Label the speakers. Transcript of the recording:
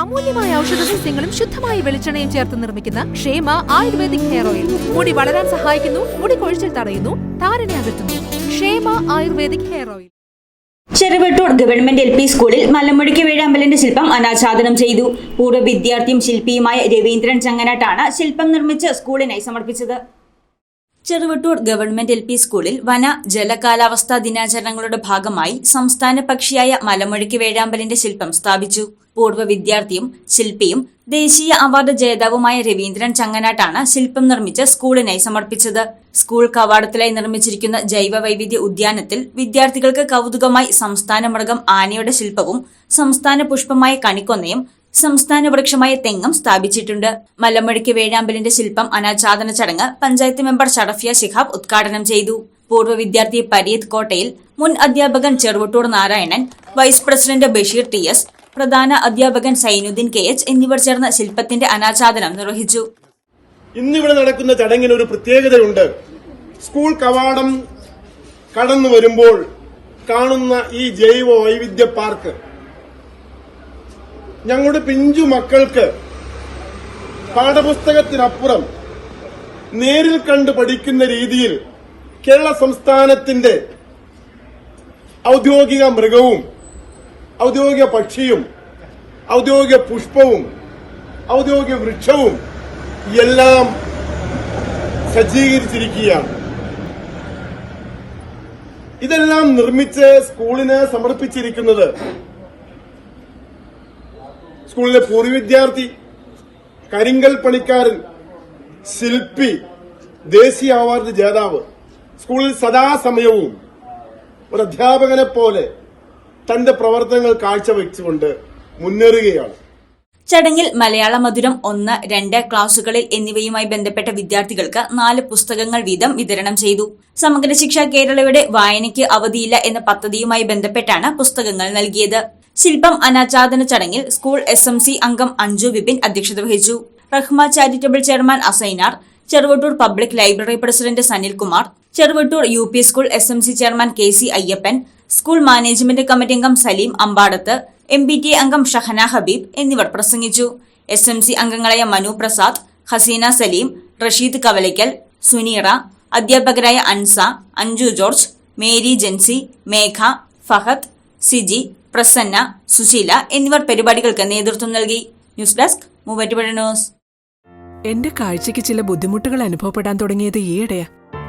Speaker 1: അമൂല്യമായ ഔഷധ സസ്യങ്ങളും ശുദ്ധമായ വെളിച്ചെണ്ണയും ചേർത്ത് നിർമ്മിക്കുന്ന ക്ഷേമ ആയുർവേദിക് ഹെയർ ഓയിൽ. മുടി വളരാൻ സഹായിക്കുന്നു മുടി കൊഴിച്ചിൽ തടയുന്നു താരനെ അകറ്റുന്നു. Kshema ayurvedic hair oil.
Speaker 2: Cheruvattoor government L P സ്കൂളിൽ മലമുഴക്കി വേഴാമ്പലിന്റെ ശില്പം അനാച്ഛാദനം ചെയ്തു. പൂർവ വിദ്യാർത്ഥിയും ശില്പിയുമായ രവീന്ദ്രൻ ചങ്ങനാട്ടാണ് ശില്പം നിർമ്മിച്ച് സ്കൂളിനായി സമർപ്പിച്ചത്. ചെറുവട്ടൂർ ഗവൺമെന്റ് എൽ പി സ്കൂളിൽ വന ജല കാലാവസ്ഥാ ദിനാചരണങ്ങളുടെ ഭാഗമായി സംസ്ഥാന പക്ഷിയായ മലമുഴക്കി വേഴാമ്പലിന്റെ ശില്പം സ്ഥാപിച്ചു. പൂർവ വിദ്യാർത്ഥിയും ശില്പിയും ദേശീയ അവാർഡ് ജേതാവുമായ രവീന്ദ്രൻ ചങ്ങനാട്ടാണ് ശില്പം നിർമ്മിച്ച് സ്കൂളിനായി സമർപ്പിച്ചത്. സ്കൂൾ കവാടത്തിലായി നിർമ്മിച്ചിരിക്കുന്ന ജൈവ വൈവിധ്യ ഉദ്യാനത്തിൽ വിദ്യാർത്ഥികൾക്ക് കൗതുകമായി സംസ്ഥാന മൃഗം ആനയുടെ ശില്പവും സംസ്ഥാന പുഷ്പമായ കണിക്കൊന്നയും സംസ്ഥാന വൃക്ഷമായ തെങ്ങും സ്ഥാപിച്ചിട്ടുണ്ട്. മലമുഴക്കി വേഴാമ്പലിന്റെ ശില്പം അനാച്ഛാദന ചടങ്ങ് പഞ്ചായത്ത് മെമ്പർ ഷറഫിയ ശിഹാബ് ഉദ്ഘാടനം ചെയ്തു. പൂർവ വിദ്യാർത്ഥി പരീത് കോട്ടയിൽ മുൻ അധ്യാപകൻ Cheruvattoor Narayanan vice president Basheer T S പ്രധാന അധ്യാപകൻ സൈനുദ്ദീൻ കെ എച്ച് എന്നിവർ ചേർന്ന് ശില്പത്തിന്റെ അനാച്ഛാദനം നിർവഹിച്ചു.
Speaker 3: ഇന്നിവിടെ നടക്കുന്ന ചടങ്ങിന് ഒരു പ്രത്യേകതയുണ്ട്. സ്കൂൾ കവാടം കടന്നു വരുമ്പോൾ കാണുന്ന ഈ ജൈവ വൈവിധ്യ പാർക്ക്. ഞങ്ങളുടെ പിഞ്ചു മക്കൾക്ക് പാഠപുസ്തകത്തിനപ്പുറം നേരിൽ കണ്ട് പഠിക്കുന്ന രീതിയിൽ കേരള സംസ്ഥാനത്തിന്റെ ഔദ്യോഗിക മൃഗവും ഔദ്യോഗിക പക്ഷിയും ഔദ്യോഗിക പുഷ്പവും ഔദ്യോഗിക വൃക്ഷവും എല്ലാം സജ്ജീകരിച്ചിരിക്കുകയാണ്. ഇതെല്ലാം നിർമ്മിച്ച് സ്കൂളിന് സമർപ്പിച്ചിരിക്കുന്നത് സ്കൂളിലെ പൂർവ വിദ്യാർത്ഥി കരിങ്കൽ പണിക്കാരൻ ശില്പി ദേശീയ അവാർഡ് ജേതാവ് സ്കൂളിൽ സദാസമയവും ഒരു അധ്യാപകനെ പോലെ തന്റെ പ്രവർത്തനങ്ങൾ കാഴ്ചവെച്ചുകൊണ്ട് മുന്നേറുകയാണ്.
Speaker 2: ചടങ്ങിൽ മലയാള മധുരം ഒന്ന് രണ്ട് ക്ലാസുകളിൽ എന്നിവയുമായി ബന്ധപ്പെട്ട വിദ്യാർത്ഥികൾക്ക് നാല് പുസ്തകങ്ങൾ വീതം വിതരണം ചെയ്തു. സമഗ്ര ശിക്ഷ കേരളയുടെ വായനയ്ക്ക് അവധിയില്ല എന്ന പദ്ധതിയുമായി ബന്ധപ്പെട്ടാണ് പുസ്തകങ്ങൾ നൽകിയത്. ശില്പം അനാച്ഛാദന ചടങ്ങിൽ സ്കൂൾ എസ് എം സി അംഗം അഞ്ജു വിപിൻ അധ്യക്ഷത വഹിച്ചു. Rahma charitable chairman Asainar Cheruvattoor public library president Sanilkumar Cheruvattoor U P school S M C chairman K C Ayyappan school management committee അംഗം Saleem Ambadath M B T അംഗം ഷഹന ഹബീബ് എന്നിവർ പ്രസംഗിച്ചു. S M C അംഗങ്ങളായ മനു പ്രസാദ് ഹസീന സലീം റഷീദ് കവലയ്ക്കൽ സുനീറ അധ്യാപകരായ Ansa Anju George Mary Jency Megha Fahad Siji Prasanna Susheela എന്നിവർ പരിപാടികൾക്ക് നേതൃത്വം നൽകി. News desk Muvattupuzha news.
Speaker 4: എന്റെ കാഴ്ചയ്ക്ക് ചില ബുദ്ധിമുട്ടുകൾ അനുഭവപ്പെടാൻ തുടങ്ങിയത് ഈയിടെയാ.